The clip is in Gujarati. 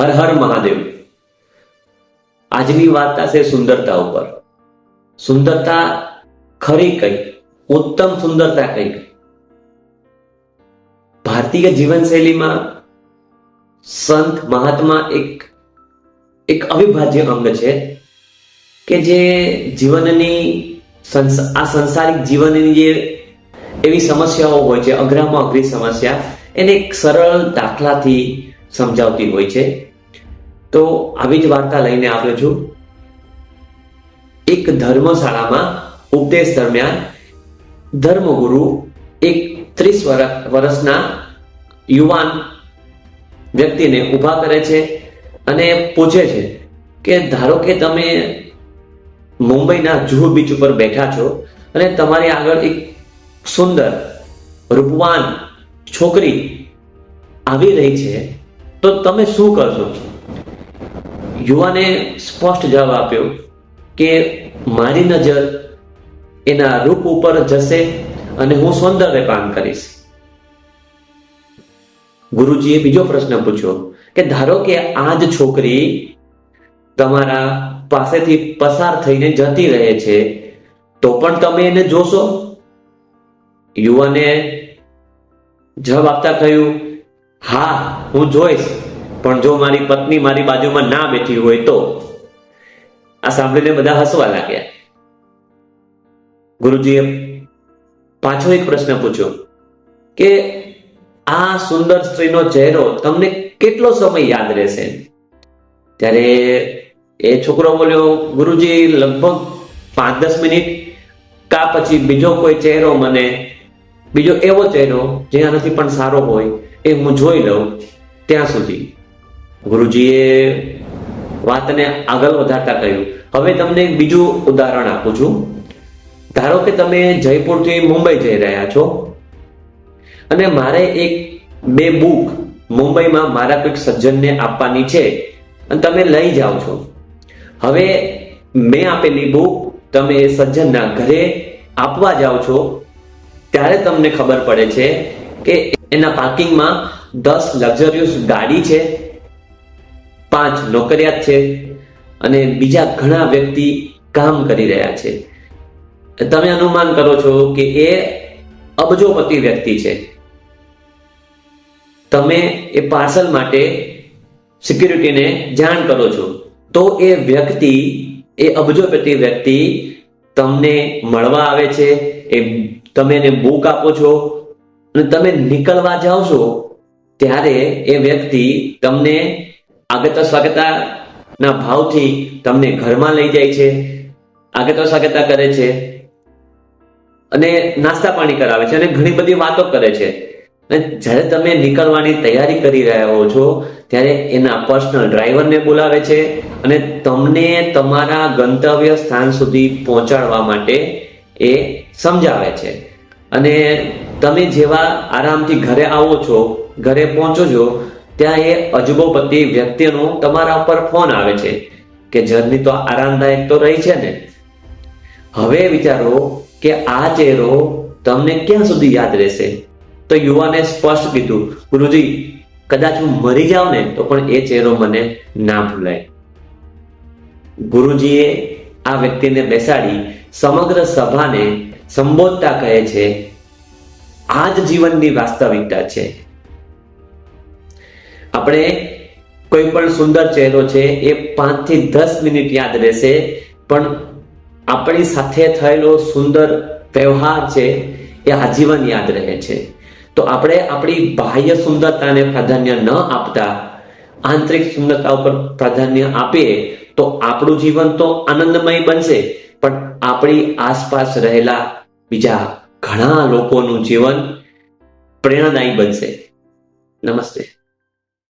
હર હર મહાદેવ. આજની વાર્તા છે સુંદરતા ઉપર. સુંદરતા ખરી કઈ? ઉત્તમ સુંદરતા કઈ? ભારતીય જીવનશૈલીમાં સંત મહાત્મા એક એક અવિભાજ્ય અંગ છે કે જે જીવનની આ સંસારિક જીવનની જે એવી સમસ્યાઓ હોય છે, અઘરામાં અઘરી સમસ્યા, એને એક સરળ દાખલાથી સમજાવતી હોય છે. તો આવી જ વાર્તા લઈને આવ્યો છું. એક ધર્મશાળામાં ઉપદેશ દરમિયાન ધર્મગુરુ એક ત્રીસ વર્ષના યુવાન વ્યક્તિને ઊભા કરે છે અને પૂછે છે કે ધારો કે તમે મુંબઈના જુહુ બીચ ઉપર બેઠા છો અને તમારી આગળ એક સુંદર, રૂપવાન છોકરી આવી રહી છે, તો તમે શું કરશો? યુવાને સ્પષ્ટ જવાબ આપ્યો કે મારી નજર એના રૂપ ઉપર જશે અને હું સૌંદર્ય પાન કરીશ. ગુરુજીએ બીજો પ્રશ્ન પૂછ્યો કે ધારો કે આ જ છોકરી તમારા પાસેથી પસાર થઈને જતી રહે છે, તો પણ તમે એને જોશો? યુવાને જવાબ આપતા કહ્યું, હા, હું જોઈશ. પણ જો મારી પત્ની મારી બાજુમાં ના બેઠી હોય તો? આ સાંભળીને બધા હસવા લાગ્યા. ગુરુજીએ પાછો એક પ્રશ્ન પૂછ્યો કે આ સુંદર સ્ત્રીનો ચહેરો તમને કેટલો સમય યાદ રહેશે? ત્યારે એ છોકરો બોલ્યો, ગુરુજી, લગભગ પાંચ દસ મિનિટ, કા પછી બીજો કોઈ ચહેરો મને, બીજો એવો ચહેરો જેનાથી પણ સારો હોય, એ હું જોઈ લઉં ત્યાં સુધી. ગુરુજીએ વાતને આગળ વધારતા કહ્યું. હવે તમને એક બીજું ઉદાહરણ આપું છું. ધારો કે તમે જયપુરથી મુંબઈ જઈ રહ્યા છો અને મારે એક બે બુક મુંબઈમાં મારા કોઈક સજ્જનને આપવાની છે અને તમે લઈ જાઓ છો. હવે મેં આપેલી બુક તમે એ સજ્જનના ઘરે આપવા જાઓ છો. ત્યારે તમને ખબર પડે છે કે એના પાર્કિંગમાં દસ લક્ઝરિયસ ગાડી છે. પાંચ નોકરિયાત છે અને બીજા ઘણા વ્યક્તિ કામ કરી રહ્યા છે. તમે અનુમાન કરો છો કે એ અબજોપતિ વ્યક્તિ છે. તમે એ પાર્સલ માટે સિક્યુરિટીને જાણ કરો છો, તો એ વ્યક્તિ, એ અબજોપતિ વ્યક્તિ તમને મળવા આવે છે, એ તમે એને બુક આપો છો, અને તમે નીકળવા જાઓ છો, ત્યારે એ વ્યક્તિ તમને આગતા સ્વાગતા ના ભાવથી તમને ઘરમાં લઈ જાય છે. આગતા સ્વાગતા કરે છે. અને નાસ્તા પાણી કરાવે છે અને ઘણી બધી વાતો કરે છે. અને જ્યારે તમે નીકળવાની તૈયારી કરી રહ્યા હો છો, ત્યારે એના પર્સનલ ડ્રાઈવરને બોલાવે છે અને તમને તમારા ગંતવ્ય સ્થાન સુધી પહોંચાડવા માટે એ સમજાવે છે. અને તમે જેવા આરામથી ઘરે આવો છો, ઘરે પહોંચો છો ત્યાં એ અજબોપતિ વ્યક્તિનો તમારા ઉપર ફોન આવે છે કે જર્ની તો આરામદાયક તો રહી છે ને? હવે વિચારો કે આ ચહેરો તમને ક્યાં સુધી યાદ રહેશે? તો યુવાને સ્પષ્ટ કીધું, ગુરુજી, કદાચ હું મરી જાઉં ને, તો પણ એ ચહેરો મને ના ભૂલાય. ગુરુજીએ આ વ્યક્તિને બેસાડી સમગ્ર સભાને સંબોધતા કહે છે આ જ જીવનની વાસ્તવિકતા છે. આપણે કોઈ પણ સુંદર ચહેરો છે, એ પાંચથી દસ મિનિટ યાદ રહેશે. પણ આપણી સાથે થયેલો સુંદર વ્યવહાર છે, એ આજીવન યાદ રહે છે. તો આપણે આપણી બાહ્ય સુંદરતાને પ્રાધાન્ય ન આપતા, આંતરિક સુંદરતા ઉપર પ્રાધાન્ય આપીએ, તો આપણું જીવન તો આનંદમય બનશે. પણ આપણી આસપાસ રહેલા બીજા ઘણા લોકોનું જીવન પ્રેરણાદાયી બનશે. નમસ્તે.